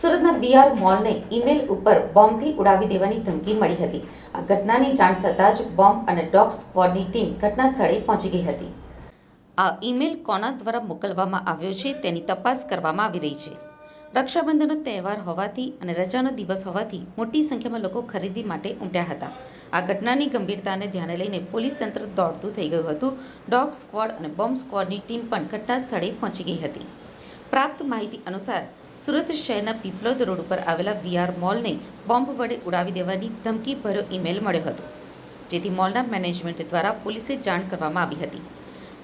સુરતના VR મોલને email ઉપર બોમ્બથી ઉડાવી દેવાની ધમકી મળી હતી. આ ઘટનાની જાણ થતાં જ બોમ્બ અને ડોગ સ્ક્વોડની ટીમ ઘટના સ્થળે પહોંચી ગઈ હતી. આ ઈમેલ કોના દ્વારા મોકલવામાં આવ્યો છે તેની તપાસ કરવામાં આવી રહી છે. રક્ષાબંધનનો તહેવાર હોવાથી અને રજાનો દિવસ હોવાથી મોટી સંખ્યામાં લોકો ખરીદી માટે ઉમટ્યા હતા. આ ઘટનાની ગંભીરતાને ધ્યાને લઈને પોલીસ તંત્ર દોડતું થઈ ગયું હતું. ડોગ સ્ક્વોડ અને બોમ્બ સ્ક્વોડની ટીમ પણ ઘટના સ્થળે પહોંચી ગઈ હતી. પ્રાપ્ત માહિતી અનુસાર સુરત શહેરના પીપલોદ રોડ ઉપર આવેલા વીઆર મોલને બોમ્બ વડે ઉડાવી દેવાની ધમકી ભર્યો ઈમેલ મળ્યો હતો, જેથી મોલના મેનેજમેન્ટ દ્વારા પોલીસે જાણ કરવામાં આવી હતી.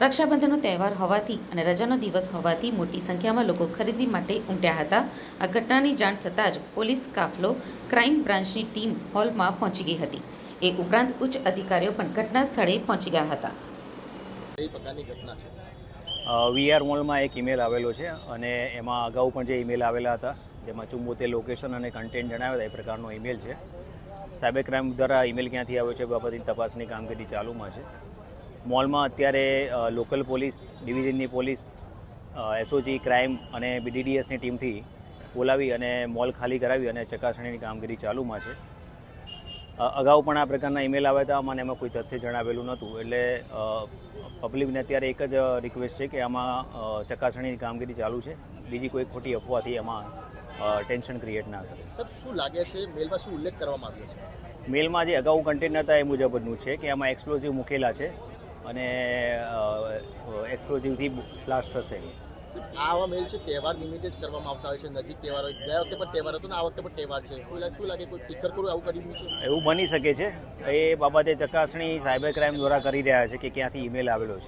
રક્ષાબંધનનો તહેવાર હોવાથી અને રજાનો દિવસ હોવાથી મોટી સંખ્યામાં લોકો ખરીદી માટે ઉમટ્યા હતા. આ ઘટનાની જાણ થતાં જ પોલીસ કાફલો ક્રાઇમ બ્રાન્ચની ટીમ હોલમાં પહોંચી ગઈ હતી. એ ઉપરાંત ઉચ્ચ અધિકારીઓ પણ ઘટના સ્થળે પહોંચી ગયા હતા. પ્રકારની ઘટના છે? વીઆર મોલમાં એક ઈમેલ આવેલો છે અને એમાં અગાઉ પણ જે ઈમેલ આવેલા હતા, જેમાં ચુંબોતેર લોકેશન અને કન્ટેન્ટ જણાવ્યા હતા, એ પ્રકારનો ઈમેલ છે. સાયબર ક્રાઇમ દ્વારા ઈમેલ ક્યાંથી આવ્યો છે બાબતની તપાસની કામગીરી ચાલુમાં છે. મોલમાં અત્યારે લોકલ પોલીસ ડિવિઝનની પોલીસ એસઓજી ક્રાઇમ અને બીડીડીએસની ટીમથી બોલાવી અને મોલ ખાલી કરાવી અને ચકાસણીની કામગીરી ચાલુમાં છે. અગાઉ પણ આ પ્રકારના ઈમેલ આવ્યા હતા મને એમાં કોઈ તથ્ય જણાવેલું નહોતું. એટલે પબ્લિકને અત્યારે એક જ રિક્વેસ્ટ છે કે આમાં ચકાસણીની કામગીરી ચાલુ છે. બીજી કોઈ ખોટી અફવાથી એમાં ટેન્શન ક્રિએટ ના કરે સર શું લાગે છે મેલમાં શું ઉલ્લેખ કરવામાં આવ્યો છે? મેલમાં જે અગાઉ કન્ટેન્ટ હતા એ મુજબનું છે કે આમાં એક્સપ્લોઝિવ મૂકેલા છે અને એક્સપ્લોઝિવથી બ્લાસ્ટ થશે. આવા મેલ છે, તહેવાર નિમિત્તે જ કરવામાં આવતા હોય છે, નજીક તહેવાર હોય ગયા વખતે પણ તહેવાર હતો ને આ વખતે પણ તહેવાર છે. કોઈ શું લાગે? કોઈ ટીકર કરું આવું કરી છે? એવું બની શકે છે. એ બાબતે ચકાસણી સાયબર ક્રાઇમ દ્વારા કરી રહ્યા છે કે ક્યાંથી ઈમેલ આવેલો છે.